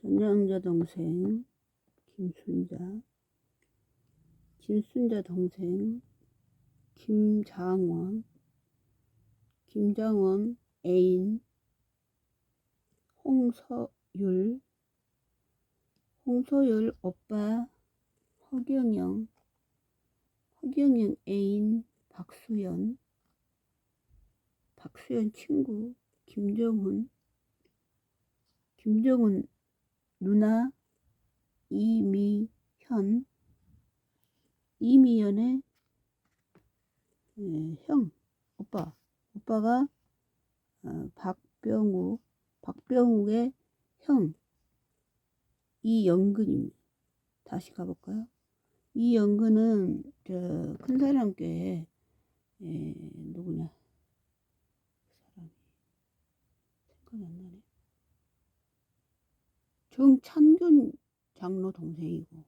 전영자 동생 김순자. 김순자 동생 김장원. 김장원 애인. 홍서율. 홍서율 오빠 허경영. 허경영 애인 박수연 박수연 친구 김정훈 김정훈 누나 이미현 이미현의 예, 형 오빠 오빠가 어, 박병욱 박병욱의 형 이영근입니다. 다시 가볼까요? 이영근은 저 큰사랑교회 예, 누구냐 그 사람이 생각이 안 나네. 정찬균 장로 동생이고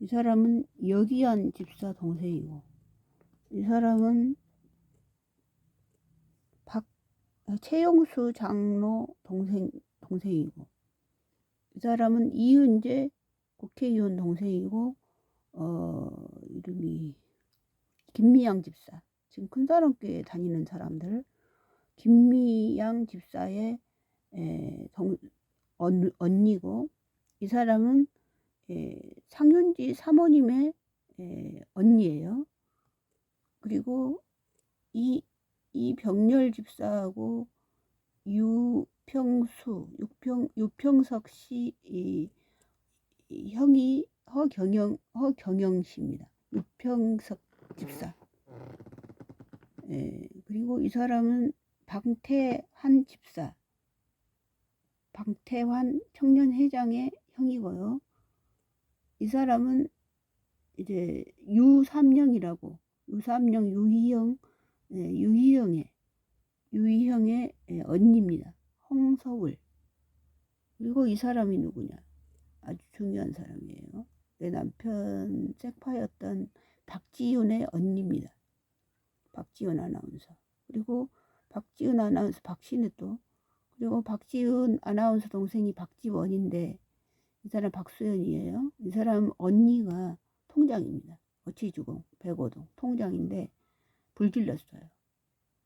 이 사람은 여기한 집사 동생이고 이 사람은 박 아, 최영수 장로 동생 동생이고 이 사람은 이은재 국회의원 동생이고 어 이름이 김미양 집사. 지금 큰사람교회 다니는 사람들. 김미양 집사의 에, 동, 언, 언니고 이 사람은 에, 상윤지 사모님의 에, 언니예요. 그리고 이, 이 병렬 집사하고 유평수, 유평, 유평석 씨, 이, 이 형이 허경영, 허경영 씨입니다. 유평석 집사. 예, 그리고 이 사람은 방태환 집사. 방태환 청년회장의 형이고요. 이 사람은 이제 유삼령이라고 유삼령 유희영 네, 유희영의 유희영의 예, 언니입니다. 홍서울 그리고 이 사람이 누구냐 아주 중요한 사람이에요. 내 남편 섹파였던 박지윤의 언니입니다. 박지윤 아나운서 그리고 박지윤 아나운서 박신혜 또 그리고 박지은 아나운서 동생이 박지원인데 이 사람 박수연이에요. 이 사람 언니가 통장입니다. 어치주공 백오동 통장인데 불질렀어요.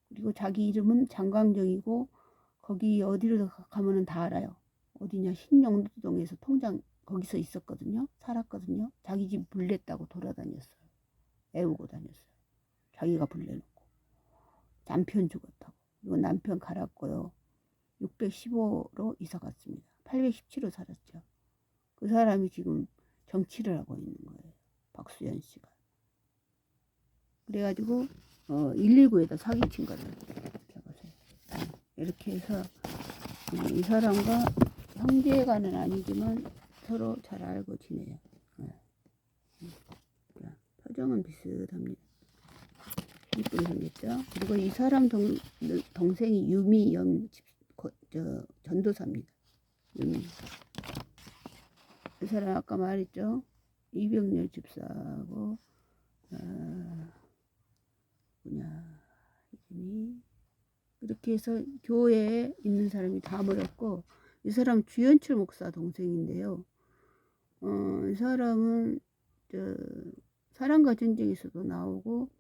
그리고 자기 이름은 장광정이고 거기 어디로 가면은 다 알아요. 어디냐 신영도동에서 통장 거기서 있었거든요. 살았거든요. 자기 집 불냈다고 돌아다녔어요. 애우고 다녔어요. 자기가 불내놓고 남편 죽었다고. 그리고 남편 갈았고요. 615로 이사 갔습니다. 817호 살았죠. 그 사람이 지금 정치를 하고 있는 거예요. 박수현 씨가. 그래가지고 어, 119에다 사기친 거를. 이렇게 해서 어, 이 사람과 형제가는 아니지만 서로 잘 알고 지내요. 네. 자, 표정은 비슷합니다. 이쁘게 생겼죠. 그리고 이 사람 동, 동생이 유미영 집, 거, 저, 전도사입니다. 유미. 이 사람 아까 말했죠. 이병렬 집사하고 어, 뭐냐 이름이 이렇게 해서 교회에 있는 사람이 다 모였고 이 사람 주연철 목사 동생인데요. 어, 이 사람은 저 사랑과 전쟁에서도 나오고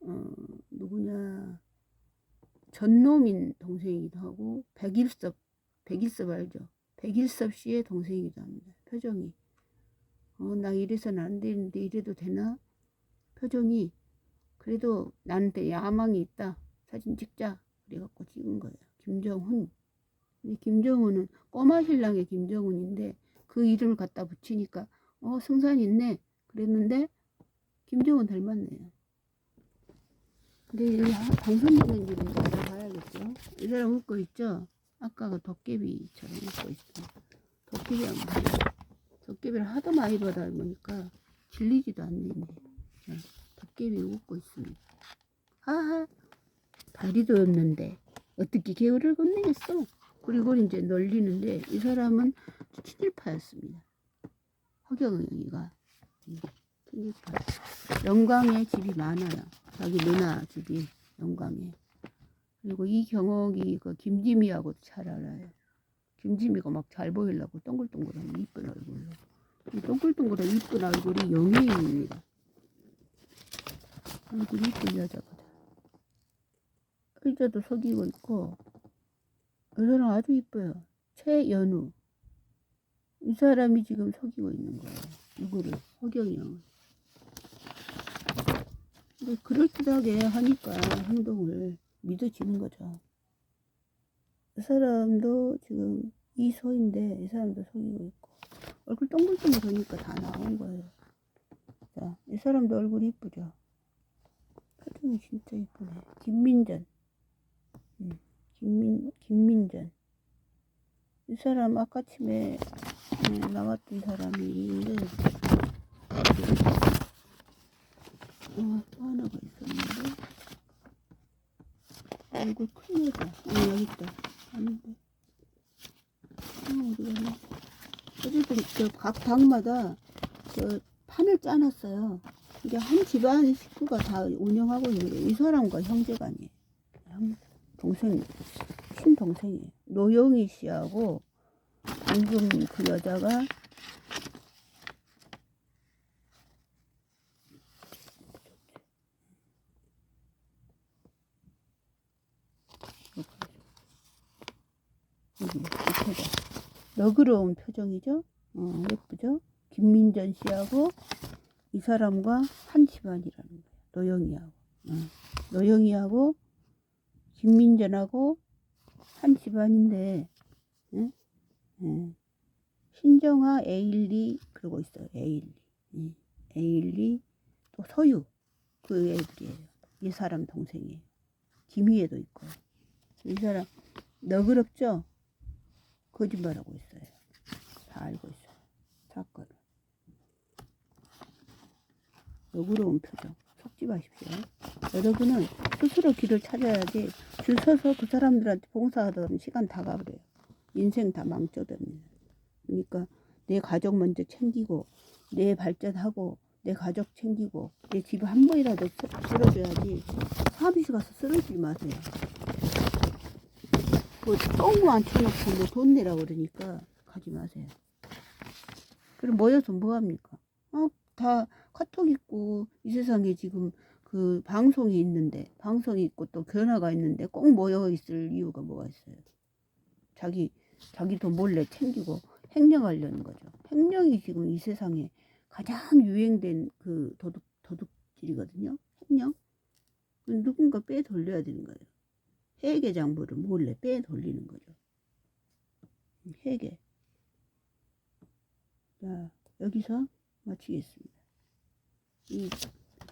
어, 누구냐 전노민 동생이기도 하고 백일섭 백일섭 알죠? 백일섭 씨의 동생이기도 합니다. 표정이 어, 나 이래서는 안 되는데 이래도 되나? 표정이 그래도 나한테 야망이 있다. 사진 찍자. 그래갖고 찍은 거예요. 김정훈. 김정훈은 꼬마 신랑의 김정훈인데 그 이름을 갖다 붙이니까 어 승산 있네. 그랬는데 김정훈 닮았네요. 근데 이 길인지 알아봐야겠죠. 이 사람 웃고 있죠? 아까 그 도깨비처럼 웃고 있어. 도깨비 안 보여. 도깨비를 하도 많이 받아 보니까 질리지도 않네. 자, 도깨비 웃고 있습니다. 하하, 다리도 없는데 어떻게 개울을 건너겠어? 그리고 이제 널리는데 이 사람은 친일파였습니다. 허경영이가 음, 친일파. 영광에 집이 많아요. 자기 누나 집이 영광에. 그리고 이 경옥이 그 김지미하고도 잘 알아요. 김지미가 막 잘 보이려고 동글동글한 이쁜 얼굴로. 이 동글동글한 이쁜 얼굴이 영예인입니다. 얼굴이 이쁜 여자거든. 의자도 속이고 있고, 이 사람 아주 이뻐요. 최연우. 이 사람이 지금 속이고 있는 거예요. 누구를? 허경영. 근데 그럴듯하게 하니까 행동을 믿어지는 거죠. 이 사람도 지금 이 소인데 이 사람도 속이고 있고 얼굴 동글동글하니까 다 나온 거예요. 자, 이 사람도 얼굴이 이쁘죠. 표정이 진짜 이쁘네. 김민전. 음, 김민 김민전. 이 사람 아까 침에 음, 나왔던 사람이 있는데 어, 또 하나가 있었는데 얼굴 큰 여자 어 여기 있다. 아닌데. 어 어디 갔나? 어쨌든 저각 당마다 저 판을 짜놨어요. 이게 한 집안 식구가 다 운영하고 있는 거예요 이 사람과 아니에요. 형 동생 친동생이에요. 노영희 씨하고 방금 그 여자가 여기 이 표정. 너그러운 표정이죠? 어, 예쁘죠? 김민전 씨하고 이 사람과 한 집안이라는 거예요. 노영이하고. 어. 노영이하고 김민전하고 한 집안인데, 응? 응. 신정아, 에일리, 그러고 있어요. 에일리. 응. 에일리, 또 서유. 그 애들이에요. 이 사람 동생이에요. 김희애도 있고. 이 사람, 너그럽죠? 거짓말하고 있어요. 다 알고 있어요. 사건을. 너그러운 표정. 속지 마십시오. 여러분은 스스로 길을 찾아야지 줄 서서 그 사람들한테 봉사하다 시간 다 가버려요. 인생 다 망쳐듭니다. 그러니까 내 가족 먼저 챙기고 내 발전하고 내 가족 챙기고 내집한 번이라도 쓰- 쓸어줘야지 사비스 가서 쓰러지지 마세요. 뭐 똥구 안 쳐놓고 뭐 돈 내라 그러니까 가지 마세요. 그럼 모여서 뭐 합니까? 어, 다 카톡 있고 이 세상에 지금 그 방송이 있는데 방송이 있고 또 변화가 있는데 꼭 모여 있을 이유가 뭐가 있어요? 자기 자기 돈 몰래 챙기고 횡령하려는 거죠. 횡령이 지금 이 세상에 가장 유행된 그 도둑 도둑질이거든요. 횡령. 누군가 빼 돌려야 되는 거예요. 회계 장부를 몰래 빼 돌리는 거죠. 회계. 자, 여기서 마치겠습니다. 이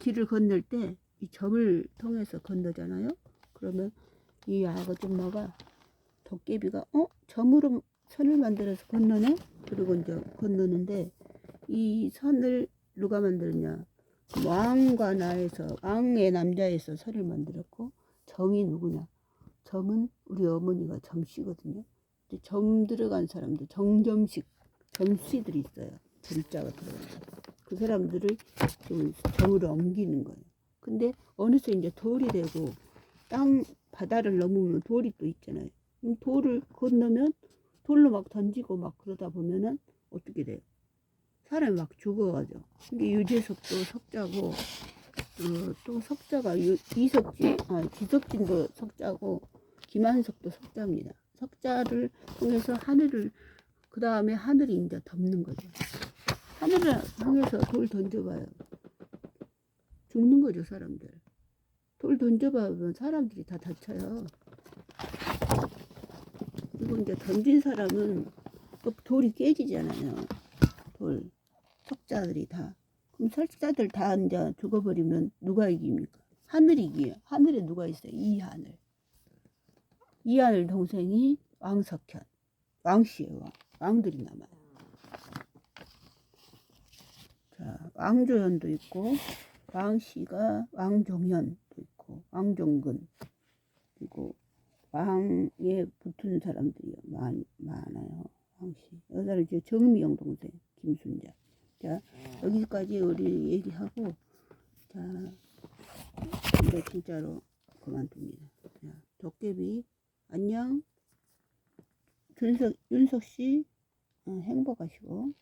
길을 건널 때 이 점을 통해서 건너잖아요. 그러면 이 아가줌마가 도깨비가 어 점으로 선을 만들어서 건너네. 그리고 이제 건너는데 이 선을 누가 만들었냐? 왕과 나에서 왕의 남자에서 선을 만들었고 정이 누구냐? 점은 우리 어머니가 점씨거든요. 점 들어간 사람들 정점식 점씨들이 있어요. 점자가 들어간 사람. 그 사람들을 좀 점으로 옮기는 거예요. 근데 어느새 이제 돌이 되고 땅 바다를 넘으면 돌이 또 있잖아요. 돌을 건너면 돌로 막 던지고 막 그러다 보면은 어떻게 돼요? 사람이 막 죽어가죠. 이게 유재석도 석자고 어, 또 석자가 유, 이석진, 아 기석진도 석자고 김한석도 석자입니다. 석자를 통해서 하늘을 그 다음에 하늘이 이제 덮는 거죠. 하늘을 향해서 돌 던져봐요. 죽는 거죠 사람들. 돌 던져봐면 사람들이 다 다쳐요. 그리고 이제 던진 사람은 또 돌이 깨지잖아요. 돌 석자들이 다. 그럼 석자들 다 이제 죽어버리면 누가 이깁니까? 하늘이 이겨요. 하늘에 누가 있어요? 이 하늘. 이 하늘 동생이 왕석현. 왕씨예요. 왕. 왕들이 남아요. 자, 왕조연도 있고 왕씨가 왕종현도 있고 왕종근 그리고 왕에 붙은 사람들이 많, 많아요. 왕씨. 이제 정미영 동생 김순자. 자 여기까지 우리 얘기하고 자 이제 진짜로 그만둡니다. 자 도깨비 안녕. 준석, 윤석 씨 어, 행복하시고